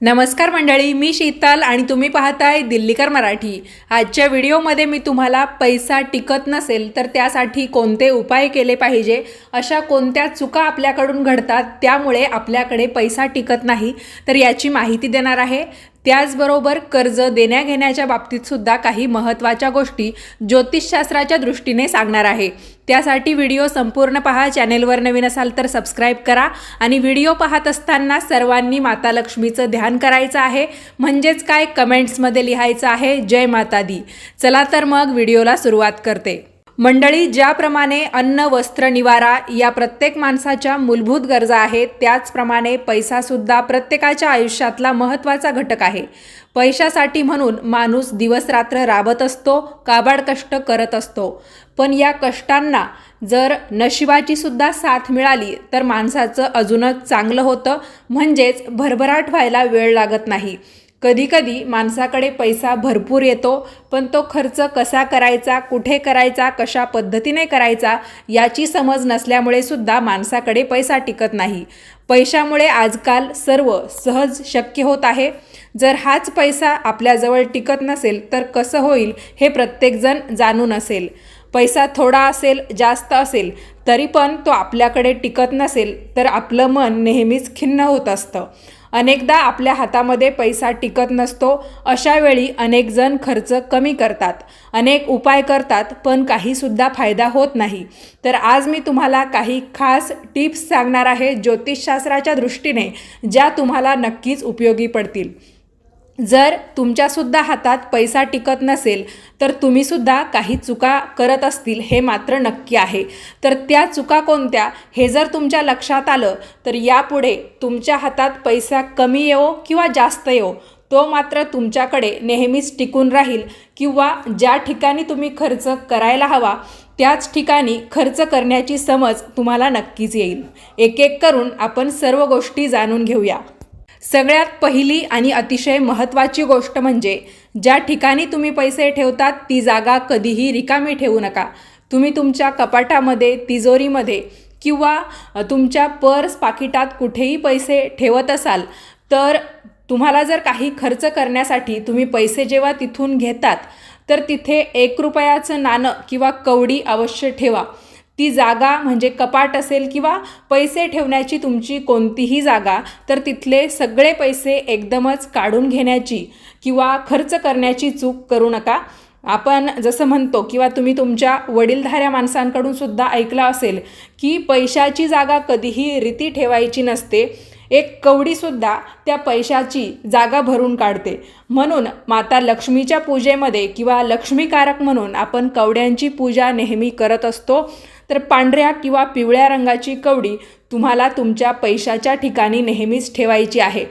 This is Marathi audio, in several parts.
नमस्कार मंडळी मी शीतल आणि तुम्ही पाहताय दिल्लीकर मराठी. आजच्या व्हिडिओमध्ये मी तुम्हाला पैसा टिकत नसेल तर त्यासाठी कोणते उपाय केले पाहिजे? अशा कोणत्या चुका आपल्याकडून घडतात? त्यामुळे आपल्याकडे पैसा टिकत नाही. तर याची माहिती देणार आहे. त्याचबरोबर कर्ज देण्याघेण्याच्या बाबतीतसुद्धा काही महत्त्वाच्या गोष्टी ज्योतिषशास्त्राच्या दृष्टीने सांगणार आहे. त्यासाठी व्हिडिओ संपूर्ण पहा चॅनेलवर नवीन असाल तर सबस्क्राईब करा आणि व्हिडिओ पाहत असताना सर्वांनी माता लक्ष्मीचं ध्यान करायचं आहे. म्हणजेच काय? कमेंट्समध्ये लिहायचं आहे जय माता दी. चला तर मग व्हिडिओला सुरुवात करते. मंडळी ज्याप्रमाणे अन्न वस्त्र निवारा या प्रत्येक माणसाच्या मूलभूत गरजा आहेत त्याचप्रमाणे पैसासुद्धा प्रत्येकाच्या आयुष्यातला महत्त्वाचा घटक आहे. पैशासाठी म्हणून माणूस दिवसरात्र राबत असतो काबाड कष्ट करत असतो. पण या कष्टांना जर नशिबाची सुद्धा साथ मिळाली तर माणसाचं अजूनच चांगलं होतं. म्हणजेच भरभराट व्हायला वेळ लागत नाही. कधीकधी माणसाकडे पैसा भरपूर येतो पण तो खर्च कसा करायचा कुठे करायचा कशा पद्धतीने करायचा याची समज नसल्यामुळे सुद्धा माणसाकडे पैसा टिकत नाही. पैशामुळे आजकाल सर्व सहज शक्य होत आहे. जर हाच पैसा आपल्याजवळ टिकत नसेल तर कसं होईल हे प्रत्येकजण जाणून असेल पैसा थोडा असेल जास्त असेल तरी पण तो आपल्याकडे टिकत नसेल तर आपलं मन नेहमीच खिन्न होत असतं. अनेकदा आपल्या हातामध्ये पैसा टिकत नसतो अशावेळी अनेकजण अनेक जण खर्च कमी करतात. अनेक उपाय करतात पण काहीसुद्धा फायदा होत नाही. तर आज मी तुम्हाला काही खास टिप्स सांगणार आहे ज्योतिषशास्त्राच्या दृष्टीने ज्या तुम्हाला नक्कीच उपयोगी पडतील. जर तुमच्यासुद्धा हातात पैसा टिकत नसेल तर तुम्हीसुद्धा काही चुका करत असतील हे मात्र नक्की आहे. तर त्या चुका कोणत्या? हे जर तुमच्या लक्षात आलं तर यापुढे तुमच्या हातात पैसा कमी येवो किंवा जास्त येवो तो मात्र तुमच्याकडे नेहमीच टिकून राहील किंवा ज्या ठिकाणी तुम्ही खर्च करायला हवा त्याच ठिकाणी खर्च करण्याची समज तुम्हाला नक्कीच येईल. एक एक करून आपण सर्व गोष्टी जाणून घेऊया. सगळ्यात पहिली आणि अतिशय महत्त्वाची गोष्ट म्हणजे ज्या ठिकाणी तुम्ही पैसे ठेवतात ती जागा कधीही रिकामी ठेवू नका. तुम्ही तुमच्या कपाटामध्ये तिजोरीमध्ये किंवा तुमच्या पर्स पाकिटात कुठेही पैसे ठेवत असाल तर तुम्हाला जर काही खर्च करण्यासाठी तुम्ही पैसे जेव्हा तिथून घेतात तर तिथे एक रुपयाचं नाणं किंवा कवडी अवश्य ठेवा. ती जागा म्हणजे कपाट असेल किंवा पैसे ठेवण्याची तुमची कोणतीही जागा तर तिथले सगळे पैसे एकदमच काढून घेण्याची किंवा खर्च करण्याची चूक करू नका. आपण जसं म्हणतो किंवा तुम्ही तुमच्या वडीलधाऱ्या माणसांकडून सुद्धा ऐकलं असेल की पैशाची जागा कधीही रीती ठेवायची नसते. एक कवडीसुद्धा त्या पैशाची जागा भरून काढते. म्हणून माता लक्ष्मीच्या पूजेमध्ये किंवा लक्ष्मीकारक म्हणून आपण कवड्यांची पूजा नेहमी करत असतो. तर पांढऱ्या किंवा पिवळ्या रंगाची कवडी तुम्हाला तुमच्या पैशाच्या ठिकाणी नेहमीच ठेवायची आहे.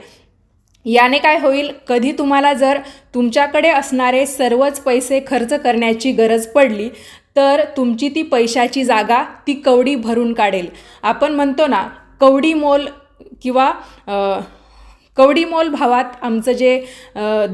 याने काय होईल? कधी तुम्हाला जर तुमच्याकडे असणारे सर्वच पैसे खर्च करण्याची गरज पडली तर तुमची ती पैशाची जागा ती कवडी भरून काढेल. आपण म्हणतो ना कवडी मोल किंवा कवडीमोल भावात आमचं जे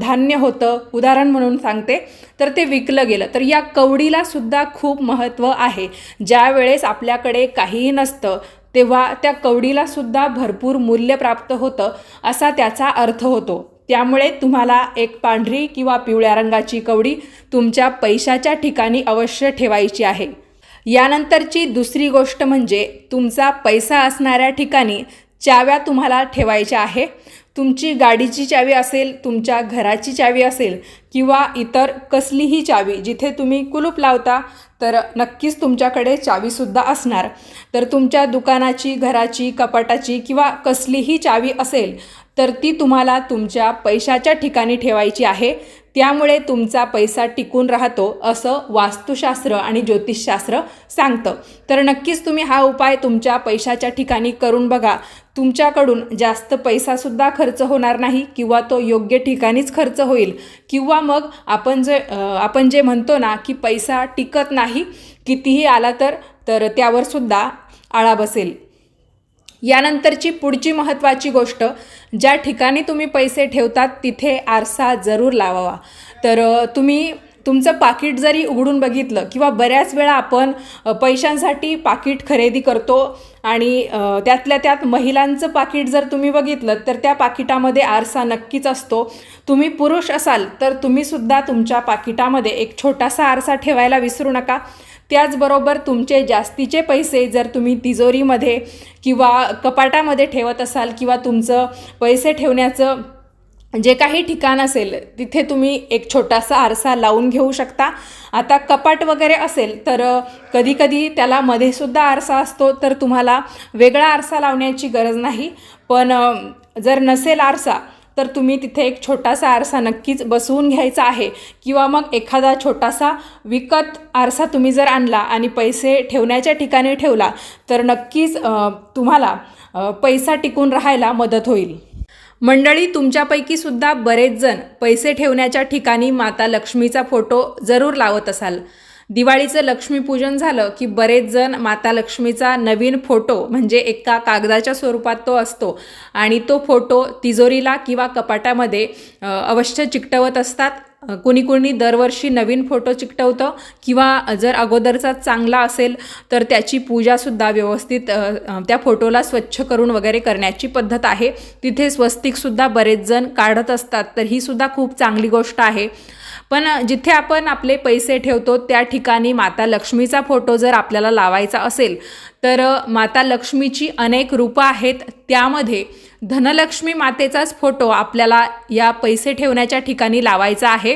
धान्य होतं उदाहरण म्हणून सांगते तर ते विकलं गेलं. तर या कवडीला सुद्धा खूप महत्त्व आहे. ज्या वेळेस आपल्याकडे काहीही नसतं तेव्हा त्या कवडीला सुद्धा भरपूर मूल्य प्राप्त होतं असा त्याचा अर्थ होतो. त्यामुळे तुम्हाला एक पांढरी किंवा पिवळ्या रंगाची कवडी तुमच्या पैशाच्या ठिकाणी अवश्य ठेवायची आहे. यानंतरची दुसरी गोष्ट म्हणजे तुमचा पैसा असणाऱ्या ठिकाणी चाव्या तुम्हाला ठेवायच्या आहे. तुमची गाडीची चावी असेल तुमच्या घराची चावी असेल किंवा इतर कसलीही चावी जिथे तुम्ही कुलूप लावता तर नक्कीच तुमच्याकडे चावीसुद्धा असणार. तर तुमच्या दुकानाची घराची कपाटाची किंवा कसलीही चावी असेल तर ती तुम्हाला तुमच्या पैशाच्या ठिकाणी ठेवायची आहे. त्यामुळे तुमचा पैसा टिकून राहतो असं वास्तुशास्त्र आणि ज्योतिषशास्त्र सांगतं. तर नक्कीच तुम्ही हा उपाय तुमच्या पैशाच्या ठिकाणी करून बघा. तुमच्याकडून जास्त पैसासुद्धा खर्च होणार नाही किंवा तो योग्य ठिकाणीच खर्च होईल. किंवा मग आपण जे आपण जे म्हणतो ना की पैसा टिकत नाही कितीही आला तर तर त्यावरसुद्धा आळा बसेल. यानंतरची पुढची महत्त्वाची गोष्ट ज्या ठिकाणी तुम्ही पैसे ठेवतात तिथे आरसा जरूर लावावा. तर तुम्ही तुमचं पाकिट जरी उघडून बघितलं किंवा बऱ्याच वेळा आपण पैशांसाठी पाकिट खरेदी करतो आणि त्यातल्या त्यात महिलांचं पाकिट जर तुम्ही बघितलं तर त्या पाकिटामध्ये आरसा नक्कीच असतो. तुम्ही पुरुष असाल तर तुम्हीसुद्धा तुमच्या पाकिटामध्ये एक छोटासा आरसा ठेवायला विसरू नका. त्याचबरोबर तुमचे जास्तीचे पैसे जर तुम्ही तिजोरीमध्ये किंवा कपाटामध्ये ठेवत असाल किंवा तुमचं पैसे ठेवण्याचं जे काही ठिकाण असेल तिथे तुम्ही एक छोटासा आरसा लावून घेऊ शकता. आता कपाट वगैरे असेल तर कधीकधी त्याला मध्येसुद्धा आरसा असतो तर तुम्हाला वेगळा आरसा लावण्याची गरज नाही. पण जर नसेल आरसा तर तुम्ही तिथे एक छोटासा आरसा नक्कीच बसवून घ्यायचा आहे. किंवा मग एखादा छोटासा विकत आरसा तुम्ही जर आणला आणि पैसे ठेवण्याच्या ठिकाणी ठेवला तर नक्कीच तुम्हाला पैसा टिकून राहायला मदत होईल. मंडळी तुमच्यापैकी सुद्धा बरेच जण पैसे ठेवण्याच्या ठिकाणी माता लक्ष्मीचा फोटो जरूर लावत असाल. दिवाळीचं लक्ष्मीपूजन झालं की बरेच जण माता लक्ष्मीचा नवीन फोटो म्हणजे एका कागदाच्या स्वरूपात तो असतो. आणि तो फोटो तिजोरीला किंवा कपाटामध्ये अवश्य चिकटवत असतात. कुणी कुणी दरवर्षी नवीन फोटो चिकटवतं किंवा जर अगोदरचा चांगला असेल तर त्याची पूजासुद्धा व्यवस्थित त्या फोटोला स्वच्छ करून वगैरे करण्याची पद्धत आहे. तिथे स्वस्तिकसुद्धा बरेच जण काढत असतात तर ही सुद्धा खूप चांगली गोष्ट आहे. पण जिथे आपण आपले पैसे ठेवतो त्या ठिकाणी माता लक्ष्मीचा फोटो जर आपल्याला लावायचा असेल तर माता लक्ष्मीची अनेक रूपं आहेत. त्यामध्ये धनलक्ष्मी मातेचाच फोटो आपल्याला या पैसे ठेवण्याच्या ठिकाणी लावायचा आहे.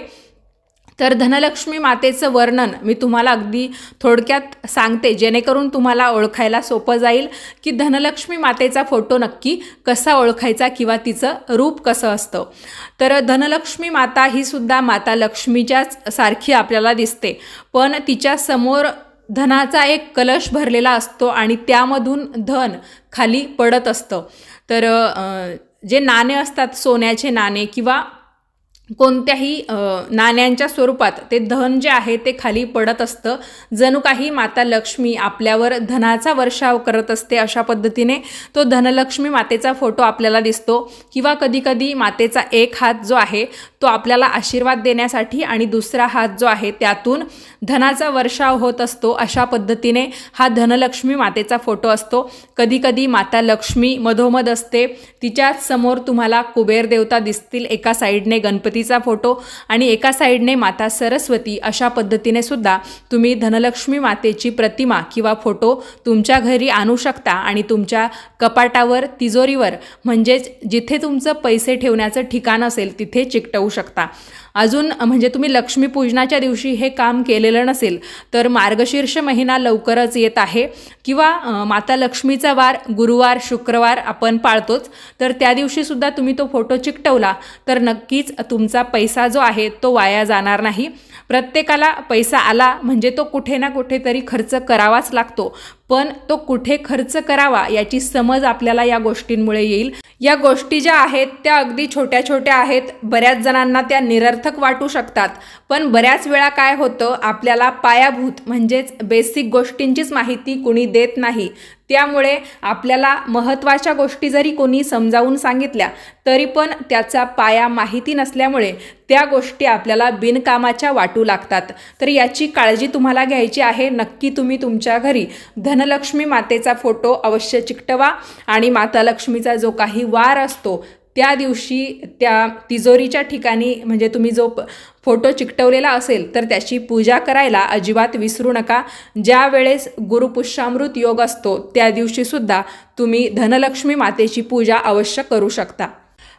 तर धनलक्ष्मी मातेचं वर्णन मी तुम्हाला अगदी थोडक्यात सांगते. जेणेकरून तुम्हाला ओळखायला सोपं जाईल की धनलक्ष्मी मातेचा फोटो नक्की कसा ओळखायचा किंवा तिचं रूप कसं असतं. तर धनलक्ष्मी माता ही सुद्धा माता लक्ष्मीच्याच सारखी आपल्याला दिसते. पण तिच्या समोर धनाचा एक कलश भरलेला असतो आणि त्यामधून धन खाली पडत असतं. तर जे नाणे असतात सोन्याचे नाणे किंवा कोणत्याही नाण्यांच्या स्वरूपात ते धन जे आहे ते खाली पडत असतं. जणू काही माता लक्ष्मी आपल्यावर धनाचा वर्षाव करत असते अशा पद्धतीने तो धनलक्ष्मी मातेचा फोटो आपल्याला दिसतो. किंवा कधीकधी मातेचा एक हात जो आहे तो आपल्याला आशीर्वाद देण्यासाठी आणि दुसरा हात जो आहे त्यातून धनाचा वर्षाव होत असतो अशा पद्धतीने हा धनलक्ष्मी मातेचा फोटो असतो. कधीकधी माता लक्ष्मी मधोमध असते. तिच्याच समोर तुम्हाला कुबेर देवता दिसतील एका साईडने गणपतीचा फोटो आणि एका साईडने माता सरस्वती अशा पद्धतीने सुद्धा तुम्ही धनलक्ष्मी मातेची प्रतिमा किंवा फोटो तुमच्या घरी आणू शकता आणि तुमच्या कपाटावर तिजोरीवर म्हणजेच जिथे तुमचं पैसे ठेवण्याचं ठिकाण असेल तिथे चिकटवू शकता. अजून म्हणजे तुम्ही लक्ष्मीपूजनाच्या दिवशी हे काम केलेलं नसेल तर मार्गशीर्ष महिना लवकरच येत आहे. किंवा माता लक्ष्मीचा वार गुरुवार शुक्रवार आपण पाळतोच. तर त्या दिवशीसुद्धा तुम्ही तो फोटो चिकटवला तर नक्कीच तुमचा पैसा जो आहे तो वाया जाणार नाही. प्रत्येकाला पैसा आला म्हणजे तो कुठे ना कुठेतरी खर्च करावाच लागतो. पण तो कुठे खर्च करावा याची समज आपल्याला या गोष्टींमुळे येईल. या गोष्टी ज्या आहेत त्या अगदी छोट्या छोट्या आहेत. बऱ्याच जणांना त्या निरर्थक वाटू शकतात. पण बऱ्याच वेळा काय होतं आपल्याला पायाभूत म्हणजेच बेसिक गोष्टींचीच माहिती कुणी देत नाही. त्यामुळे आपल्याला महत्त्वाच्या गोष्टी जरी कोणी समजावून सांगितल्या तरी पण त्याचा पाया माहिती नसल्यामुळे त्या गोष्टी आपल्याला बिनकामाच्या वाटू लागतात. तर याची काळजी तुम्हाला घ्यायची आहे. नक्की तुम्ही तुमच्या घरी धनलक्ष्मी मातेचा फोटो अवश्य चिकटवा आणि माता लक्ष्मीचा जो काही वार असतो त्या दिवशी त्या तिजोरीच्या ठिकाणी म्हणजे तुम्ही जो प- फोटो चिकटवलेला असेल तर त्याची पूजा करायला अजिबात विसरू नका. ज्या वेळेस गुरुपुष्यामृत योग असतो त्या दिवशीसुद्धा तुम्ही धनलक्ष्मी मातेची पूजा अवश्य करू शकता.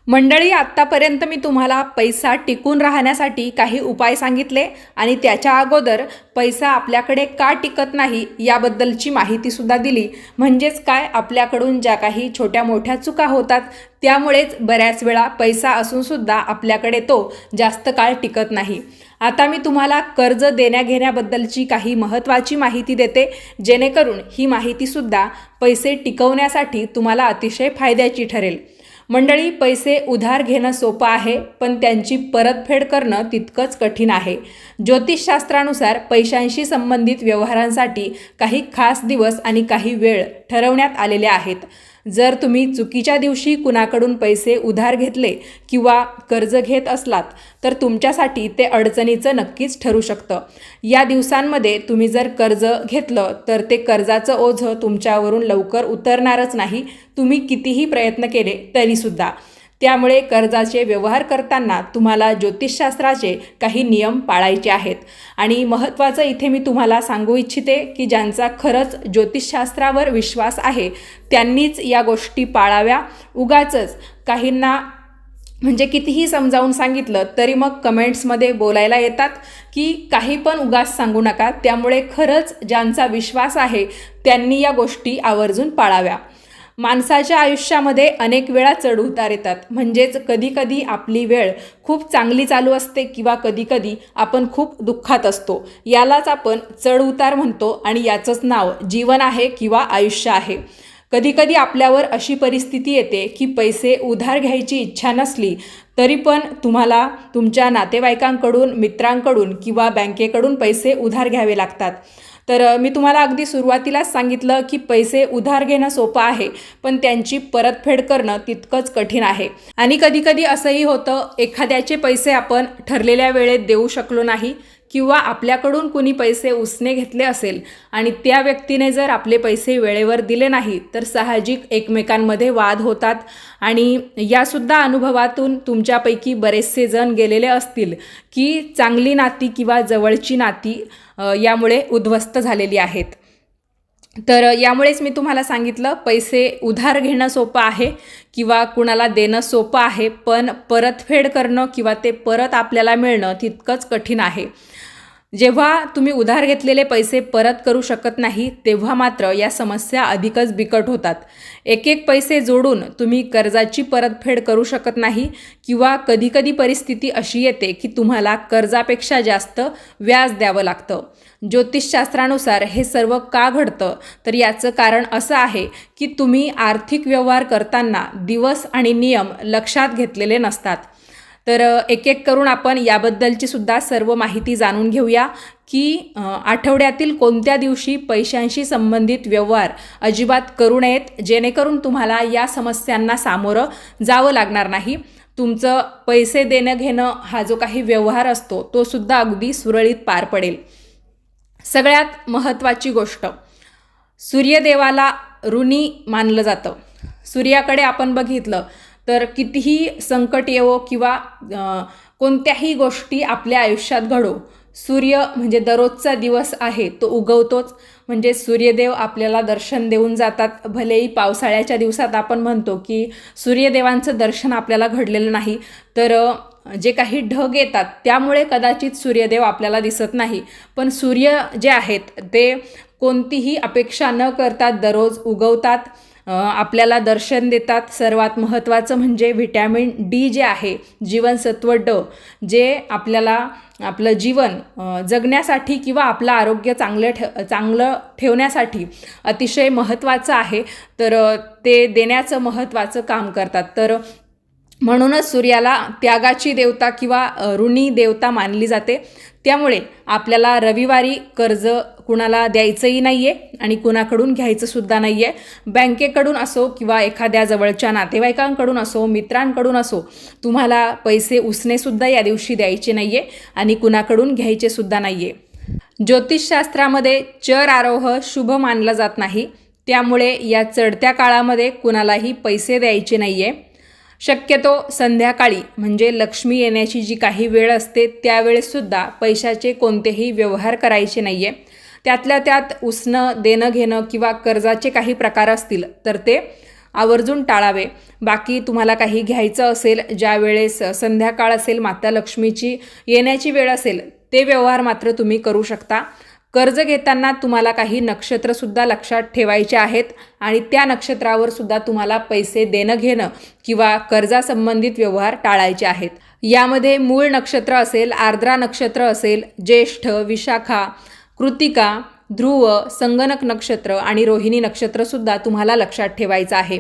मंडळी आत्तापर्यंत मी तुम्हाला पैसा टिकून राहण्यासाठी काही उपाय सांगितले आणि त्याच्या अगोदर पैसा आपल्याकडे का टिकत नाही याबद्दलची माहितीसुद्धा दिली. म्हणजेच काय? आपल्याकडून ज्या काही छोट्या मोठ्या चुका होतात त्यामुळेच बऱ्याच वेळा पैसा असूनसुद्धा आपल्याकडे तो जास्त काळ टिकत नाही. आता मी तुम्हाला कर्ज देण्याघेण्याबद्दलची काही महत्त्वाची माहिती देते. जेणेकरून ही माहितीसुद्धा पैसे टिकवण्यासाठी तुम्हाला अतिशय फायद्याची ठरेल. मंडळी पैसे उधार घेणं सोपं आहे पण त्यांची परतफेड करणं तितकंच कठीण आहे. ज्योतिषशास्त्रानुसार पैशांशी संबंधित व्यवहारांसाठी काही खास दिवस आणि काही वेळ ठरवण्यात आलेले आहेत. जर तुम्ही चुकीच्या दिवशी कुणाकडून पैसे उधार घेतले किंवा कर्ज घेत असलात तर तुमच्यासाठी ते अडचणीचं नक्कीच ठरू शकतं. या दिवसांमध्ये तुम्ही जर कर्ज घेतलं तर ते कर्जाचं ओझं तुमच्यावरून लवकर उतरणारच नाही. तुम्ही कितीही प्रयत्न केले तरीसुद्धा. त्यामुळे कर्जाचे व्यवहार करताना तुम्हाला ज्योतिषशास्त्राचे काही नियम पाळायचे आहेत. आणि महत्त्वाचं इथे मी तुम्हाला सांगू इच्छिते की ज्यांचा खरंच ज्योतिषशास्त्रावर विश्वास आहे त्यांनीच या गोष्टी पाळाव्या. उगाचच काहींना म्हणजे कितीही समजावून सांगितलं तरी मग कमेंट्समध्ये बोलायला येतात की काही पण उगास सांगू नका. त्यामुळे खरंच ज्यांचा विश्वास आहे त्यांनी या गोष्टी आवर्जून पाळाव्या. माणसाच्या आयुष्यामध्ये अनेक वेळा चढ उतार येतात. म्हणजेच कधीकधी आपली वेळ खूप चांगली चालू असते किंवा कधीकधी आपण खूप दुःखात असतो. यालाच आपण चढ उतार म्हणतो आणि याचंच नाव जीवन आहे किंवा आयुष्य आहे. कधीकधी आपल्यावर अशी परिस्थिती येते की पैसे उधार घ्यायची इच्छा नसली तरी पण तुम्हाला तुमच्या नातेवाईकांकडून मित्रांकडून किंवा बँकेकडून पैसे उधार घ्यावे लागतात. तर मी तुम्हाला अगदी सुरुवातीलाच सांगितलं की पैसे उधार घेणं सोपं आहे पण त्यांची परतफेड करणं तितकंच कठीण आहे. आणि कधीकधी असंही होतं एखाद्याचे पैसे आपण ठरलेल्या वेळेत देऊ शकलो नाही किंवा आपल्याकडून कुणी पैसे उसने घेतले असेल आणि त्या व्यक्तीने जर आपले पैसे वेळेवर दिले नाही तर साहजिक एकमेकांमध्ये वाद होतात आणि यासुद्धा अनुभवातून तुमच्यापैकी बरेचसे जण गेलेले असतील की चांगली नाती किंवा जवळची नाती यामुळे उद्ध्वस्त झालेली आहेत. तर यामुळेच मी तुम्हाला सांगितलं पैसे उधार घेणं सोपं आहे किंवा कुणाला देणं सोपं आहे पण परतफेड करणं किंवा ते परत आपल्याला मिळणं तितकंच कठीण आहे. जेव्हा तुम्ही उधार घेतलेले पैसे परत करू शकत नाही तेव्हा मात्र या समस्या अधिकच बिकट होतात. एक एक पैसे जोडून तुम्ही कर्जाची परतफेड करू शकत नाही किंवा कधीकधी परिस्थिती अशी येते की तुम्हाला कर्जापेक्षा जास्त व्याज द्यावं लागतं. ज्योतिषशास्त्रानुसार हे सर्व का घडतं? तर याचं कारण असं आहे की तुम्ही आर्थिक व्यवहार करताना दिवस आणि नियम लक्षात घेतलेले नसतात. तर एक एक करून आपण याबद्दलची सुद्धा सर्व माहिती जाणून घेऊया की आठवड्यातील कोणत्या दिवशी पैशांशी संबंधित व्यवहार अजिबात करू नयेत जेणेकरून तुम्हाला या समस्यांना सामोरं जावं लागणार नाही. तुमचं पैसे देणं घेणं हा जो काही व्यवहार असतो तो सुद्धा अगदी सुरळीत पार पडेल. सगळ्यात महत्त्वाची गोष्ट सूर्यदेवाला ऋणी मानलं जातं. सूर्याकडे आपण बघितलं तर कितीही संकट येवो किंवा कोणत्याही गोष्टी आपल्या आयुष्यात घडो सूर्य म्हणजे दररोजचा दिवस आहे तो उगवतोच. म्हणजे सूर्यदेव आपल्याला दर्शन देऊन जातात. भलेही पावसाळ्याच्या दिवसात आपण म्हणतो की सूर्यदेवांचं दर्शन आपल्याला घडलेलं नाही तर जे काही ढग येतात त्यामुळे कदाचित सूर्यदेव आपल्याला दिसत नाही. पण सूर्य जे आहेत ते कोणतीही अपेक्षा न करता दररोज उगवतात. आपल्याला दर्शन देतात. सर्वात महत्त्वाचं म्हणजे व्हिटॅमिन डी जे आहे जीवनसत्व ड जे आपल्याला आपलं जीवन जगण्यासाठी किंवा आपलं आरोग्य चांगलं ठे चांगलं ठेवण्यासाठी अतिशय महत्त्वाचं आहे. तर ते देण्याचं महत्त्वाचं काम करतात. तर म्हणूनच सूर्याला त्यागाची देवता किंवा ऋणी देवता मानली जाते. त्यामुळे आपल्याला रविवारी कर्ज कुणाला द्यायचंही नाही आहे आणि कुणाकडून घ्यायचंसुद्धा नाही आहे बँकेकडून असो किंवा एखाद्या जवळच्या नातेवाईकांकडून असो मित्रांकडून असो तुम्हाला पैसे उसनेसुद्धा या दिवशी द्यायचे नाही आहे आणि कुणाकडून घ्यायचेसुद्धा नाही आहे ज्योतिषशास्त्रामध्ये चर आरोह शुभ मानला जात नाही. त्यामुळे या चढत्या काळामध्ये कुणालाही पैसे द्यायचे नाही आहे शक्यतो संध्याकाळी म्हणजे लक्ष्मी येण्याची जी काही वेळ असते त्यावेळेससुद्धा पैशाचे कोणतेही व्यवहार करायचे नाही आहे त्यातल्या त्यात उसणं देणं घेणं किंवा कर्जाचे काही प्रकार असतील तर ते आवर्जून टाळावे. बाकी तुम्हाला काही घ्यायचं असेल ज्या वेळेस संध्याकाळ असेल माता लक्ष्मीची येण्याची वेळ असेल ते व्यवहार मात्र तुम्ही करू शकता. कर्ज घेताना तुम्हाला काही नक्षत्रसुद्धा लक्षात ठेवायचे आहेत आणि त्या नक्षत्रावर सुद्धा तुम्हाला पैसे देणं घेणं किंवा कर्जासंबंधित व्यवहार टाळायचे आहेत. यामध्ये मूळ नक्षत्र असेल आर्द्रा नक्षत्र असेल ज्येष्ठ विशाखा कृतिका ध्रुव संगणक नक्षत्र आणि रोहिणी नक्षत्रसुद्धा तुम्हाला लक्षात ठेवायचं आहे.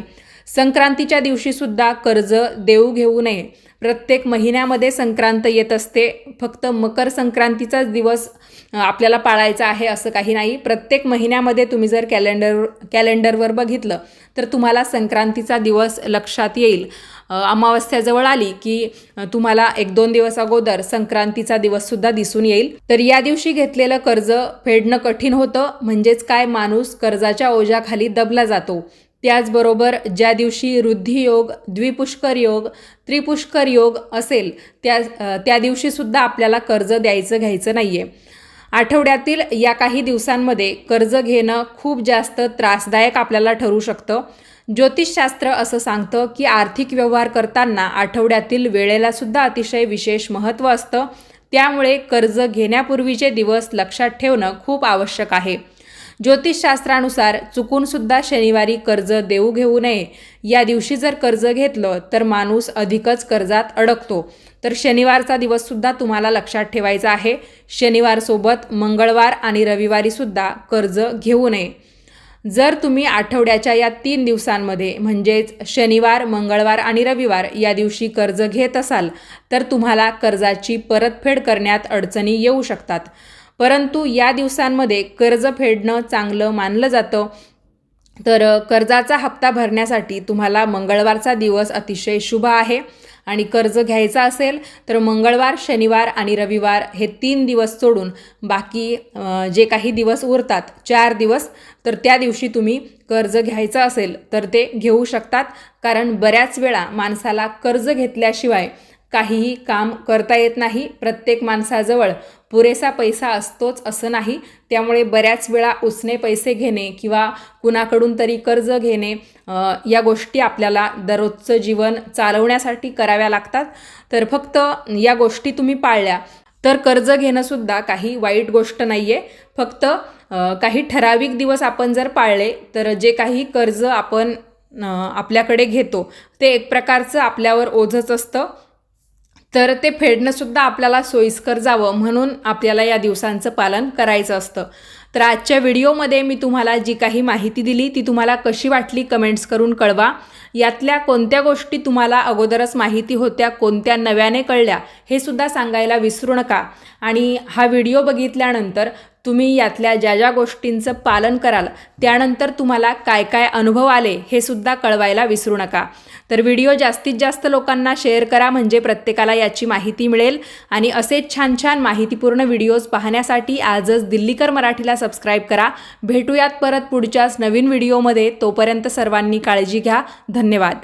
संक्रांतीच्या दिवशीसुद्धा कर्ज देऊ घेऊ नये. प्रत्येक महिन्यामध्ये संक्रांत येत असते. फक्त मकर संक्रांतीचाच दिवस आपल्याला पाळायचा आहे असं काही नाही. प्रत्येक महिन्यामध्ये तुम्ही जर कॅलेंडर कॅलेंडरवर बघितलं तर तुम्हाला संक्रांतीचा दिवस लक्षात येईल. अमावस्याजवळ आली की तुम्हाला एक दोन दिवस अगोदर संक्रांतीचा दिवससुद्धा दिसून येईल. तर या दिवशी घेतलेलं कर्ज फेडणं कठीण होतं. म्हणजेच काय? माणूस कर्जाच्या ओझ्याखाली दबला जातो. त्याचबरोबर ज्या दिवशी वृद्धियोग द्विपुष्कर योग त्रिपुष्कर योग असेल त्या त्या दिवशीसुद्धा आपल्याला कर्ज द्यायचं घ्यायचं नाही आहे आठवड्यातील या काही दिवसांमध्ये कर्ज घेणं खूप जास्त त्रासदायक आपल्याला ठरू शकतं. ज्योतिषशास्त्र असं सांगतं की आर्थिक व्यवहार करताना आठवड्यातील वेळेलासुद्धा अतिशय विशेष महत्त्व असतं. त्यामुळे कर्ज घेण्यापूर्वीचे दिवस लक्षात ठेवणं खूप आवश्यक आहे. ज्योतिषशास्त्रानुसार चुकूनसुद्धा शनिवारी कर्ज देऊ घेऊ नये. या दिवशी जर कर्ज घेतलं तर माणूस अधिकच कर्जात अडकतो. तर शनिवारचा दिवससुद्धा तुम्हाला लक्षात ठेवायचा आहे. शनिवारसोबत मंगळवार आणि रविवारीसुद्धा कर्ज घेऊ नये. जर तुम्ही आठवड्याच्या या तीन दिवसांमध्ये म्हणजेच शनिवार मंगळवार आणि रविवार या दिवशी कर्ज घेत असाल तर तुम्हाला कर्जाची परतफेड करण्यात अडचणी येऊ शकतात. परंतु या दिवसांमध्ये कर्ज फेडणं चांगलं मानलं जातं. तर कर्जाचा हप्ता भरण्यासाठी तुम्हाला मंगळवारचा दिवस अतिशय शुभ आहे. आणि कर्ज घ्यायचा असेल तर मंगळवार शनिवार आणि रविवार हे तीन दिवस सोडून बाकी जे काही दिवस उरतात चार दिवस तर त्या दिवशी तुम्ही कर्ज घ्यायचं असेल तर ते घेऊ शकतात. कारण बऱ्याच वेळा माणसाला कर्ज घेतल्याशिवाय काहीही काम करता येत नाही प्रत्येक माणसाजवळ. पुरेसा पैसा असतोच असं नाही. त्यामुळे बऱ्याच वेळा उसने पैसे घेणे किंवा कुणाकडून तरी कर्ज घेणे या गोष्टी आपल्याला दररोजचं जीवन चालवण्यासाठी कराव्या लागतात. तर फक्त या गोष्टी तुम्ही पाळल्या. तर कर्ज घेणंसुद्धा काही वाईट गोष्ट नाही आहे फक्त काही ठराविक दिवस आपण जर पाळले तर जे काही कर्ज आपण आपल्याकडे घेतो ते एक प्रकारचं आपल्यावर ओझंच असतं. तर ते फेडणंसुद्धा आपल्याला सोयीस्कर जावं म्हणून आपल्याला या दिवसांचं पालन करायचं असतं. तर आजच्या व्हिडिओमध्ये मी तुम्हाला जी काही माहिती दिली ती तुम्हाला कशी वाटली कमेंट्स करून कळवा. यातल्या कोणत्या गोष्टी तुम्हाला अगोदरच माहिती होत्या कोणत्या नव्याने कळल्या हे सुद्धा सांगायला विसरू नका. आणि हा व्हिडिओ बघितल्यानंतर तुम्ही यातल्या ज्या ज्या गोष्टींचं पालन कराल त्यानंतर तुम्हाला काय काय अनुभव आले हे सुद्धा कळवायला विसरू नका. तर व्हिडिओ जास्तीत जास्त लोकांना शेअर करा म्हणजे प्रत्येकाला याची माहिती मिळेल आणि असेच छान छान माहितीपूर्ण व्हिडिओज पाहण्यासाठी आजच दिल्लीकर मराठीला सबस्क्राईब करा. भेटूयात परत पुढच्याच नवीन व्हिडिओमध्ये. तोपर्यंत सर्वांनी काळजी घ्या. धन्यवाद.